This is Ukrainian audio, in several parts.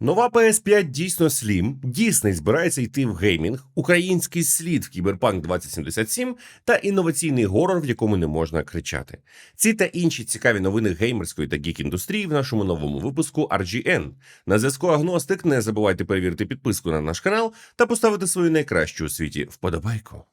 Нова PS5 дійсно слім, Дісней збирається йти в геймінг, український слід в Кіберпанк 2077 та інноваційний горор, в якому не можна кричати. Ці та інші цікаві новини геймерської та гік індустрії в нашому новому випуску RGN. На зв'язку Агностик. Не забувайте перевірити підписку на наш канал та поставити свою найкращу у світі вподобайку.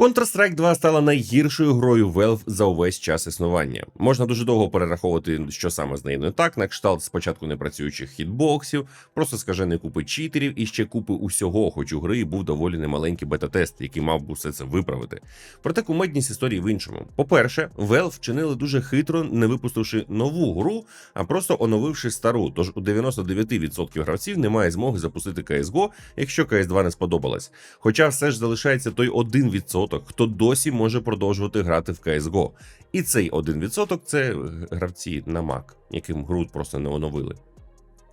Counter-Strike 2 стала найгіршою грою Valve за увесь час існування. Можна дуже довго перераховувати, що саме з нею не так, на кшталт спочатку непрацюючих хітбоксів, просто скажений купи читерів і ще купи усього, хоч у гри був доволі немаленький бета-тест, який мав би все це виправити. Проте кумедність історії в іншому. По-перше, Valve вчинили дуже хитро, не випустивши нову гру, а просто оновивши стару. Тож у 99% гравців немає змоги запустити CSGO, якщо CS2 не сподобалась. Хоча все ж залишається той 1%, хто досі може продовжувати грати в CSGO. І цей 1% – це гравці на Mac, яким гру просто не оновили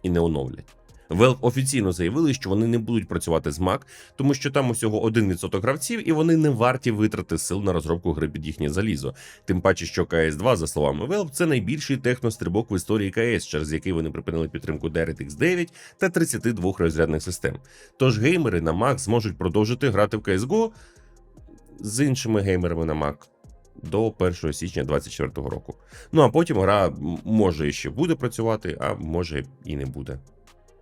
і не оновлять. Valve офіційно заявили, що вони не будуть працювати з Mac, тому що там усього 1% гравців, і вони не варті витрати сил на розробку гри під їхнє залізо. Тим паче, що CS2, за словами Valve, це найбільший технострибок в історії CS, через який вони припинили підтримку DirectX 9 та 32 розрядних систем. Тож геймери на Mac зможуть продовжити грати в CSGO з іншими геймерами на Mac. До 1 січня 2024 року. Ну а потім гра може може ще буде працювати, а може і не буде.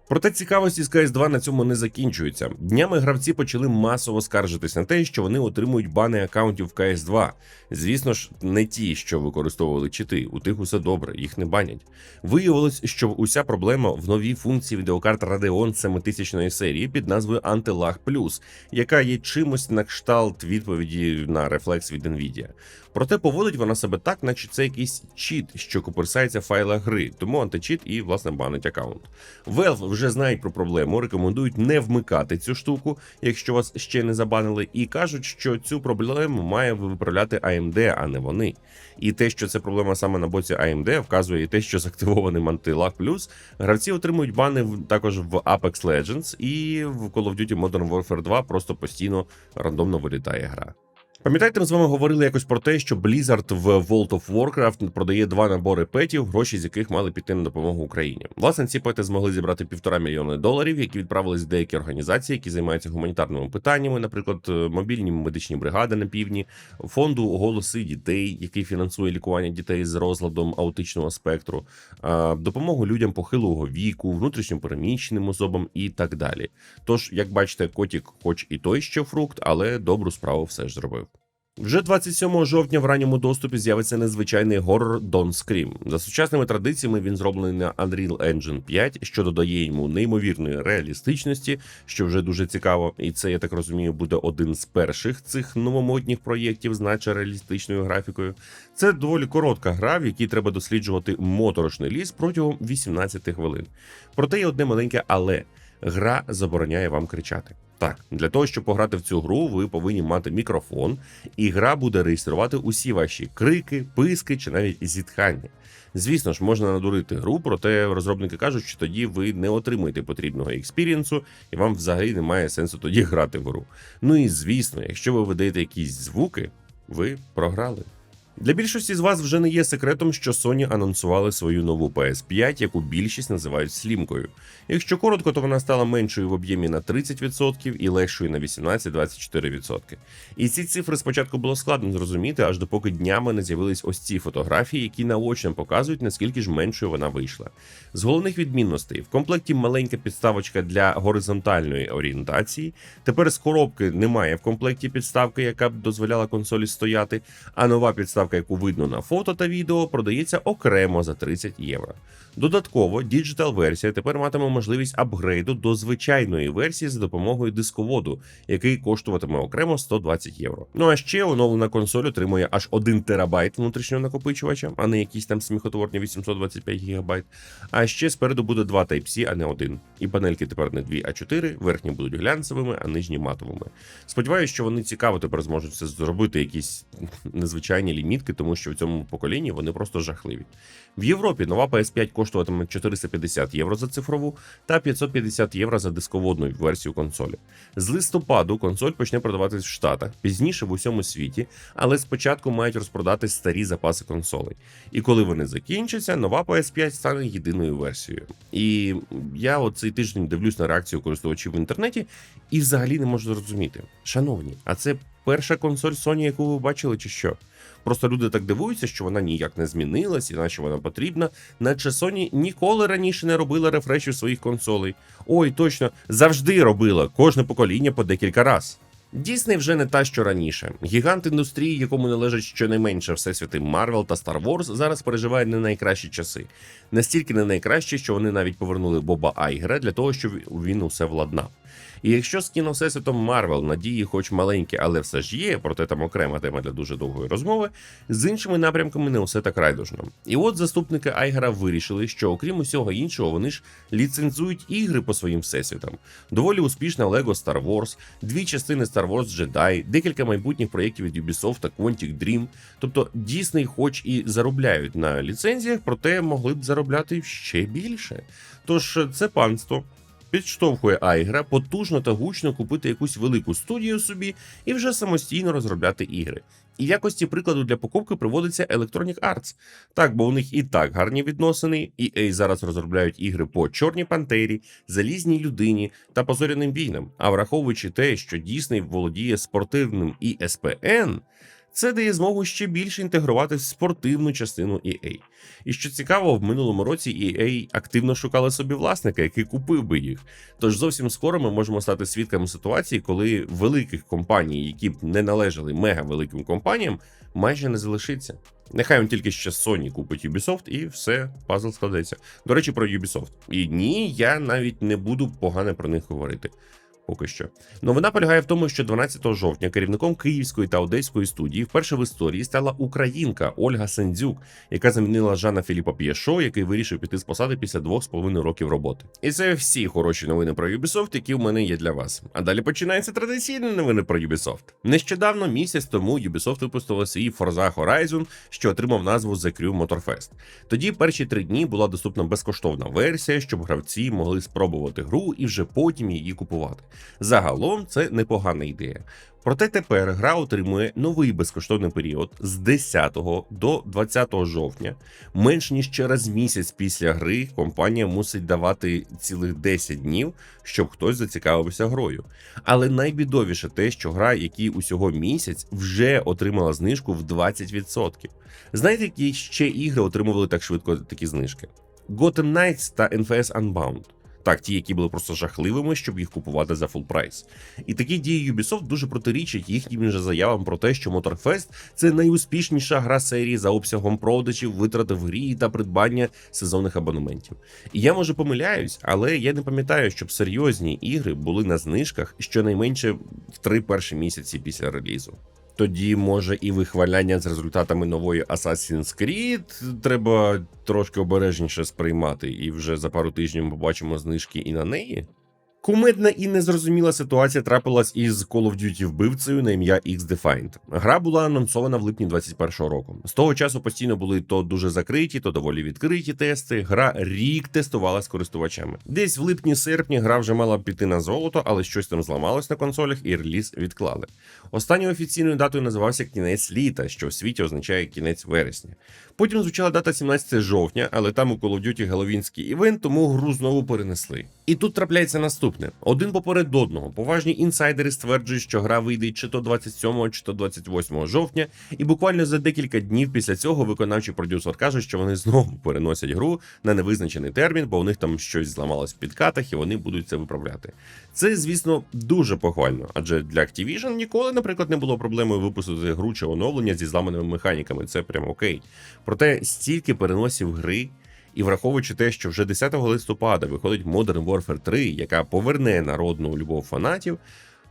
Проте цікавості з CS2 на цьому не закінчується. Днями гравці почали масово скаржитись на те, що вони отримують бани акаунтів в CS2. Звісно ж, не ті, що використовували чити. У тих усе добре, їх не банять. Виявилось, що уся проблема в новій функції відеокарт Radeon 7000 серії під назвою Anti-Lag Plus, яка є чимось на кшталт відповіді на рефлекс від Nvidia. Проте поводить вона себе так, наче це якийсь чіт, що куперсається в файлах гри, тому античіт і власне банить аккаунт. Valve вже знають про проблему, рекомендують не вмикати цю штуку, якщо вас ще не забанили, і кажуть, що цю проблему має виправляти AMD, а не вони. І те, що це проблема саме на боці AMD, вказує і те, що з активованим Plus гравці отримують бани також в Apex Legends і в Call of Duty Modern Warfare 2 просто постійно рандомно вилітає гра. Пам'ятаєте, ми з вами говорили якось про те, що Blizzard в World of Warcraft продає два набори петів, гроші з яких мали піти на допомогу Україні. Власне, ці пети змогли зібрати півтора мільйони доларів, які відправились в деякі організації, які займаються гуманітарними питаннями, наприклад, е, мобільні медичні бригади на півдні, фонду голоси дітей, який фінансує лікування дітей з розладом аутичного спектру, е, допомогу людям похилого віку, внутрішньопереміщеним особам і так далі. Тож, як бачите, котік, хоч і той ще фрукт, але добру справу все ж зробив. Вже 27 жовтня в ранньому доступі з'явиться незвичайний горор Don't Scream. За сучасними традиціями він зроблений на Unreal Engine 5, що додає йому неймовірної реалістичності, що вже дуже цікаво. І це, я так розумію, буде один з перших цих новомодніх проєктів наче реалістичною графікою. Це доволі коротка гра, в якій треба досліджувати моторошний ліс протягом 18 хвилин. Проте є одне маленьке але. Гра забороняє вам кричати. Так, для того, щоб пограти в цю гру, ви повинні мати мікрофон, і гра буде реєструвати усі ваші крики, писки чи навіть зітхання. Звісно ж, можна надурити гру, проте розробники кажуть, що тоді ви не отримуєте потрібного експірієнсу, і вам взагалі немає сенсу тоді грати в гру. Ну і звісно, якщо ви видаєте якісь звуки, ви програли. Для більшості з вас вже не є секретом, що Sony анонсували свою нову PS5, яку більшість називають слімкою. Якщо коротко, то вона стала меншою в об'ємі на 30% і легшою на 18-24%. І ці цифри спочатку було складно зрозуміти, аж допоки днями не з'явились ось ці фотографії, які наочно показують, наскільки ж меншою вона вийшла. З головних відмінностей в комплекті маленька підставочка для горизонтальної орієнтації. Тепер з коробки немає в комплекті підставки, яка б дозволяла консолі стояти. А нова підставка, яку видно на фото та відео, продається окремо за 30 євро. Додатково, діджитал версія тепер матиме можливість апгрейду до звичайної версії за допомогою дисководу, який коштуватиме окремо 120 євро. Ну а ще оновлена консоль отримує аж 1 терабайт внутрішнього накопичувача, а не якісь там сміхотворні 825 гігабайт. А ще спереду буде два Type-C, а не один. І панельки тепер не дві, а чотири. Верхні будуть глянцевими, а нижні матовими. Сподіваюсь, що вони цікаво тепер зможуть це зробити, якісь незвичайні ліміти. Відмітки, тому що в цьому поколінні вони просто жахливі. В Європі нова PS5 коштуватиме 450 євро за цифрову та 550 євро за дисководну версію консолі. З листопаду консоль почне продаватись в Штатах, пізніше в усьому світі, але спочатку мають розпродати старі запаси консолей. І коли вони закінчаться, нова PS5 стане єдиною версією. І я от цей тиждень дивлюсь на реакцію користувачів в інтернеті і взагалі не можу зрозуміти. Шановні, а це перша консоль Sony, яку ви бачили, чи що? Просто люди так дивуються, що вона ніяк не змінилась, і наче вона потрібна, наче Sony ніколи раніше не робила рефрешів своїх консолей. Ой, точно, завжди робила кожне покоління по декілька раз. Дійсний вже не та, що раніше. Гігант індустрії, якому належать щонайменше всесвіти Марвел та Star Wars, зараз переживає не найкращі часи. Настільки не найкращі, що вони навіть повернули Боба Айгера для того, щоб він усе владнав. І якщо з кіно всесвітом Марвел надії, хоч маленькі, але все ж є, проте там окрема тема для дуже довгої розмови, з іншими напрямками не усе так райдужно. І от заступники Айгера вирішили, що окрім усього іншого, вони ж ліцензують ігри по своїм всесвітам. Доволі успішна Lego Star Wars, дві частини Star Wars Jedi, декілька майбутніх проєктів від Ubisoft та Quantic Dream. Тобто Disney хоч і заробляють на ліцензіях, проте могли б заробляти ще більше. Тож це панство підштовхує Айгра потужно та гучно купити якусь велику студію собі і вже самостійно розробляти ігри. І в якості прикладу для покупки приводиться Electronic Arts. Так, бо у них і так гарні відносини, EA зараз розробляють ігри по Чорній Пантері, Залізній людині та Позоряним війнам. А враховуючи те, що Дісней володіє спортивним ESPN, це дає змогу ще більше інтегрувати в спортивну частину EA. І що цікаво, в минулому році EA активно шукали собі власника, який купив би їх. Тож зовсім скоро ми можемо стати свідками ситуації, коли великих компаній, які б не належали мега великим компаніям, майже не залишиться. Нехай він тільки ще Sony купить Ubisoft і все, пазл складеться. До речі, про Ubisoft. І ні, я навіть не буду погано про них говорити. Поки що новина полягає в тому, що 12 жовтня керівником Київської та Одеської студії вперше в історії стала українка Ольга Сендзюк, яка замінила Жана Філіпа П'єшо, який вирішив піти з посади після двох з половиною років роботи. І це всі хороші новини про Ubisoft, які в мене є для вас. А далі починаються традиційні новини про Ubisoft. Нещодавно місяць тому Ubisoft випустила свій Forza Horizon, що отримав назву The Crew Motorfest. Тоді перші три дні була доступна безкоштовна версія, щоб гравці могли спробувати гру і вже потім її купувати. Загалом це непогана ідея. Проте тепер гра отримує новий безкоштовний період з 10 до 20 жовтня. Менш ніж через місяць після гри компанія мусить давати цілих 10 днів, щоб хтось зацікавився грою. Але найбідовіше те, що гра, який усього місяць, вже отримала знижку в 20%. Знаєте, які ще ігри отримували так швидко такі знижки? Gotham Knights та NFS Unbound. Так, ті, які були просто жахливими, щоб їх купувати за фул прайс. І такі дії Ubisoft дуже протирічать їхнім же заявам про те, що Motorfest – це найуспішніша гра серії за обсягом продажів, витрати в грі та придбання сезонних абонементів. І я може помиляюсь, але я не пам'ятаю, щоб серйозні ігри були на знижках щонайменше в три перші місяці після релізу. Тоді, може, і вихваляння з результатами нової Assassin's Creed треба трошки обережніше сприймати, і вже за пару тижнів ми побачимо знижки і на неї. Кумедна і незрозуміла ситуація трапилась із Call of Duty вбивцею на ім'я X-Defined. Гра була анонсована в липні 2021 року. З того часу постійно були то дуже закриті, то доволі відкриті тести. Гра рік тестувалась користувачами. Десь в липні-серпні гра вже мала піти на золото, але щось там зламалось на консолях і реліз відклали. Останньою офіційною датою називався кінець літа, що в світі означає кінець вересня. Потім звучала дата 17 жовтня, але там у Call of Duty Геловінський івент, тому гру знову перенесли. І тут трапляється наступне: один поперед одного. Поважні інсайдери стверджують, що гра вийде чи то 27, чи то 28 жовтня, і буквально за декілька днів після цього виконавчий продюсер каже, що вони знову переносять гру на невизначений термін, бо у них там щось зламалось в підкатах, і вони будуть це виправляти. Це, звісно, дуже похвально, адже для Activision ніколи, наприклад, не було проблемою випустити гру чи оновлення зі зламаними механіками. Це прямо окей. Проте стільки переносів гри. І враховуючи те, що вже 10 листопада виходить Modern Warfare 3, яка поверне народну любов фанатів,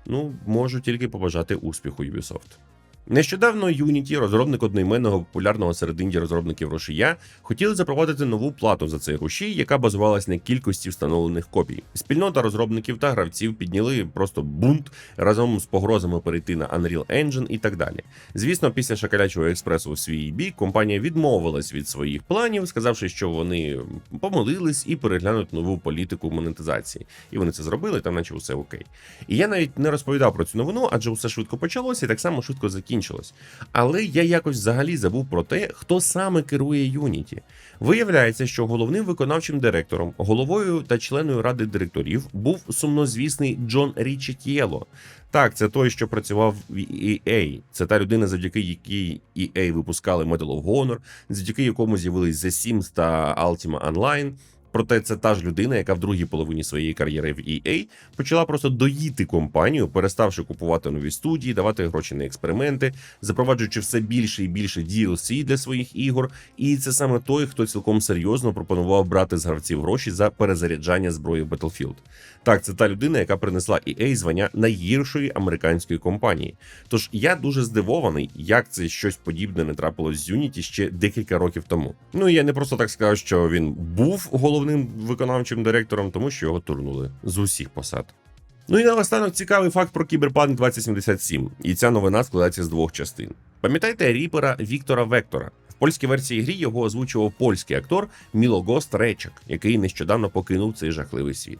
ну можу тільки побажати успіху Ubisoft. Нещодавно Unity, розробник одноіменного популярного серед інді розробників рушія, хотіли запровадити нову плату за цей рушій, яка базувалась на кількості встановлених копій. Спільнота розробників та гравців підняли просто бунт разом з погрозами перейти на Unreal Engine і так далі. Звісно, після шакалячого експресу у свій бік компанія відмовилась від своїх планів, сказавши, що вони помилились і переглянуть нову політику монетизації. І вони це зробили, там наче усе окей. І я навіть не розповідав про цю новину, адже усе швидко почалося і так само швидко закінчилось. Але я якось взагалі забув про те, хто саме керує Unity. Виявляється, що головним виконавчим директором, головою та членою ради директорів був сумнозвісний Джон Річетєло. Так, це той, що працював в EA. Це та людина, завдяки якій EA випускали Medal of Honor, завдяки якому з'явились The Sims та Ultima Online. Проте це та ж людина, яка в другій половині своєї кар'єри в EA почала просто доїти компанію, переставши купувати нові студії, давати гроші на експерименти, запроваджуючи все більше і більше DLC для своїх ігор. І це саме той, хто цілком серйозно пропонував брати з гравців гроші за перезаряджання зброї в Battlefield. Так, це та людина, яка принесла EA звання найгіршої американської компанії. Тож я дуже здивований, як це щось подібне не трапилось з Unity ще декілька років тому. Ну і я не просто так сказав, що він був головним виконавчим директором, тому що його турнули з усіх посад. Ну і наостанок цікавий факт про Кіберпанк 2077. І ця новина складається з двох частин. Пам'ятаєте ріпера Віктора Вектора? В польській версії грі його озвучував польський актор Мілогост Речак, який нещодавно покинув цей жахливий світ.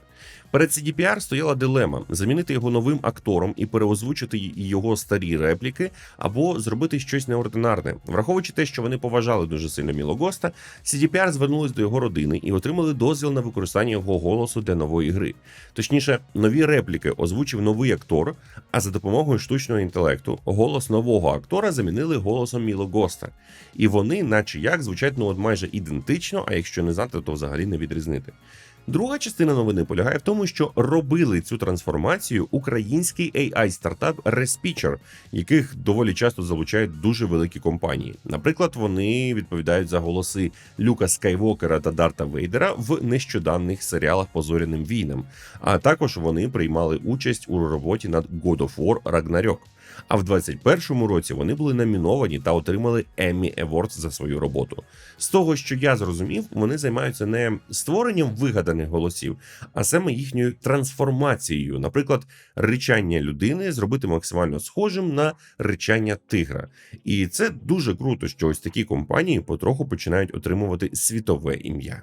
Перед CDPR стояла дилема замінити його новим актором і переозвучити його старі репліки, або зробити щось неординарне. Враховуючи те, що вони поважали дуже сильно Мілогоста, CDPR звернулись до його родини і отримали дозвіл на використання його голосу для нової гри. Точніше, нові репліки озвучив новий актор, а за допомогою штучного інтелекту голос нового актора замінили голосом Мілогоста. І вони, наче як, звучать ну от майже ідентично, а якщо не знати, то взагалі не відрізнити. Друга частина новини полягає в тому, що робили цю трансформацію український AI стартап Respicher, яких доволі часто залучають дуже великі компанії. Наприклад, вони відповідають за голоси Люка Скайвокера та Дарта Вейдера в нещоданних серіалах по зоряним війнам. А також вони приймали участь у роботі над God of War Ragnarok. А в 21-му році вони були номіновані та отримали Emmy Awards за свою роботу. З того, що я зрозумів, вони займаються не створенням вигаданих голосів, а саме їхньою трансформацією. Наприклад, ричання людини зробити максимально схожим на ричання тигра. І це дуже круто, що ось такі компанії потроху починають отримувати світове ім'я.